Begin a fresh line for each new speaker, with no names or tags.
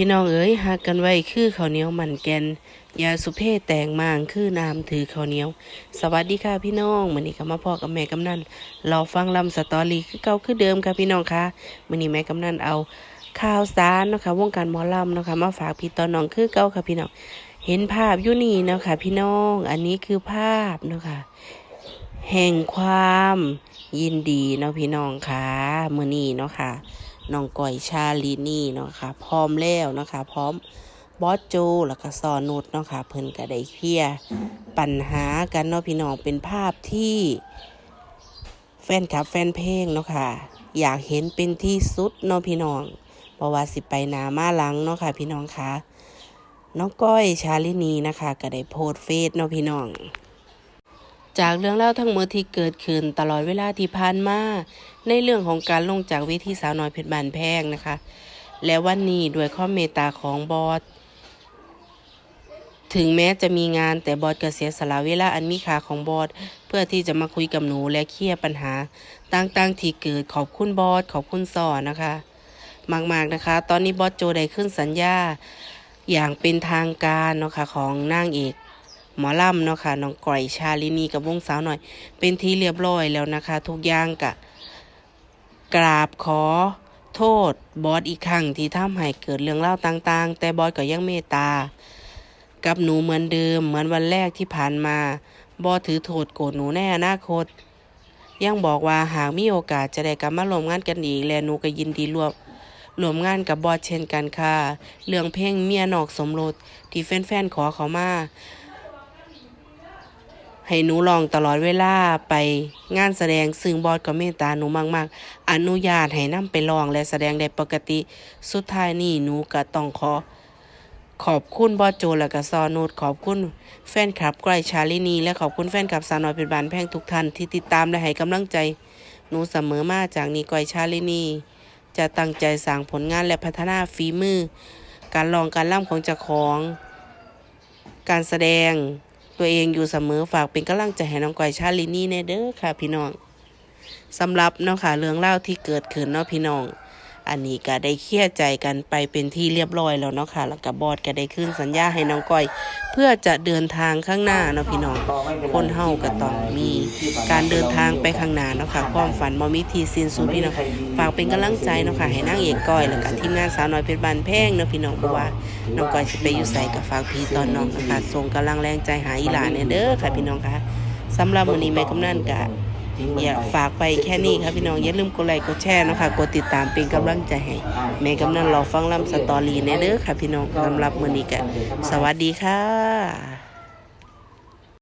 พี่น้องเอ๋ยหักกันไว้คือข้าวเหนียวมันแกนยาสุเพศแต่งมางคือน้ำถือข้าวเหนียว สวัสดีค่ะพี่น้องมื้อนี้ก็มาพ่อกับแม่กำนันเราฟังลำสตอรี่คือเก่าคือเดิมค่ะพี่น้องคะมื้อนี้แม่กำนันเอาข่าวสารนะคะวงการหมอลำนะคะมาฝากพี่ตอนน้องคือเก่าค่ะพี่น้องเห็นภาพอยู่นี่เนาะค่ะพี่น้องอันนี้คือภาพเนาะค่ะแห่งความยินดีเนาะพี่น้องค่ะมือนี้เนาะค่ะ น้องก้อยชาลีนี่เนาะค่ะพร้อมแล้วเนาะค่ะพร้อมบอสโจแล้วก็ซอนุดเนาะค่ะเพิ่นก็ได้เคลียร์ปัญหากันเนาะพี่น้องเป็นภาพที่แฟนคลับแฟนเพลงเนาะค่ะ อยากเห็นเป็นที่สุดเนาะพี่น้องเพราะว่าสิไปหนามาหลังเนาะค่ะ พี่น้องคะน้องก้อยชาลินีนะคะก็ได้โพสเฟซเนาะพี่น้อง จากเรื่องเล่าทั้งหมดที่เกิดขึ้นตลอดเวลาที่ผ่านมาในเรื่องของการลงจากเวทีสาวน้อยเพชรบานแพงนะคะ และวันนี้ด้วยข้อมเมตตาของบอสถึงแม้จะมีงานแต่บอสก็เสียสละเวลาอันมีค่าของบอสเพื่อที่จะมาคุยกับหนูและเคลียร์ปัญหาต่างๆที่เกิดขอบคุณบอสขอบคุณสอนนะคะ มากๆนะคะ ตอนนี้บอสโจได้ขึ้นสัญญา อย่างเป็นทางการเนาะค่ะของนางเอก หมอลำเนาะค่ะน้องก่อยชาลินีกับวงสาวหน่อย เป็นที่เรียบร้อยแล้วนะคะ ทุกอย่างกะกราบขอโทษบอสอีกครั้งที่ทำให้เกิดเรื่องเล่าต่าง ๆ แต่บอสก็ยังเมตตา กับหนูเหมือนเดิมเหมือนวันแรกที่ผ่านมาบอสถือโทษโกรธหนูในอนาคตยังบอกว่าหากมีโอกาสจะได้กลับมาร่วมงานกันอีกและหนูก็ยินดีร่วมร่วมงานกับบอสเช่นกันค่ะ เรื่องเพลงเมียนอกสมรสที่แฟนๆขอเขามา ให้หนูลองตลอดเวลาไปงานแสดงซึ่งบอสก็เมตตาหนูมาก ๆ อนุญาตให้นํไปลองและแสดงได้ปกติ สุดท้ายนี่หนูก็ต้องขอ ขอบคุณบอสโจและก็ซอนูดขอบคุณแฟนคลับไกรชาลินี และขอบคุณแฟนคลับสาวน้อยเป็นบานแพงทุกท่านที่ติดตามและให้กำลังใจ หนูเสมอมาจากนี้ไกรชาลินี จะตั้งใจสร้างผลงานและพัฒนาฝีมือ การลองการล่ำของเจ้าของ การแสดง ตัวเองอยู่เสมอฝากเป็นกำลังใจให้น้องก้อยชาลินี่แน่เด้อค่ะ พี่น้องสำหรับเนาะค่ะเรื่องเล่าที่เกิดขึ้นเนาะพี่น้อง อันนี้ก็ได้เคลียร์ใจกันไปเป็นที่เรียบร้อยแล้วเนาะค่ะ แล้วก็บอสก็ได้ขึ้นสัญญาให้น้องก้อย เพื่อจะเดินทางข้างหน้าเนาะพี่น้อง คนเฮาก็ต้องมีการเดินทางไปข้างหน้าเนาะค่ะ ความฝันบ่มีที่สิ้นสุดพี่น้องฝากเป็นกำลังใจเนาะค่ะ ให้นางเอกก้อยแล้วก็ทีมงานสาวน้อยเพชรบานแพงเนาะพี่น้องเพราะว่าน้องก้อยสิไปอยู่ไสก็ฝากพี่ตอนน้องนะคะส่งกำลังแรงใจหาอีหลานเนี่ยเด้อค่ะพี่น้องค่ะสำหรับมื้อนี้แม่กำนันก็ อยากฝากไปแค่นี้ครับพี่น้องอย่าลืมกดไลค์กดแชร์เนาะค่ะกดติดตามเป็นกำลังใจให้แม่กำนันรอฟังลำสตอรี่แน่เด้อค่ะพี่น้องสำหรับมื้อนี้ก็สวัสดีค่ะ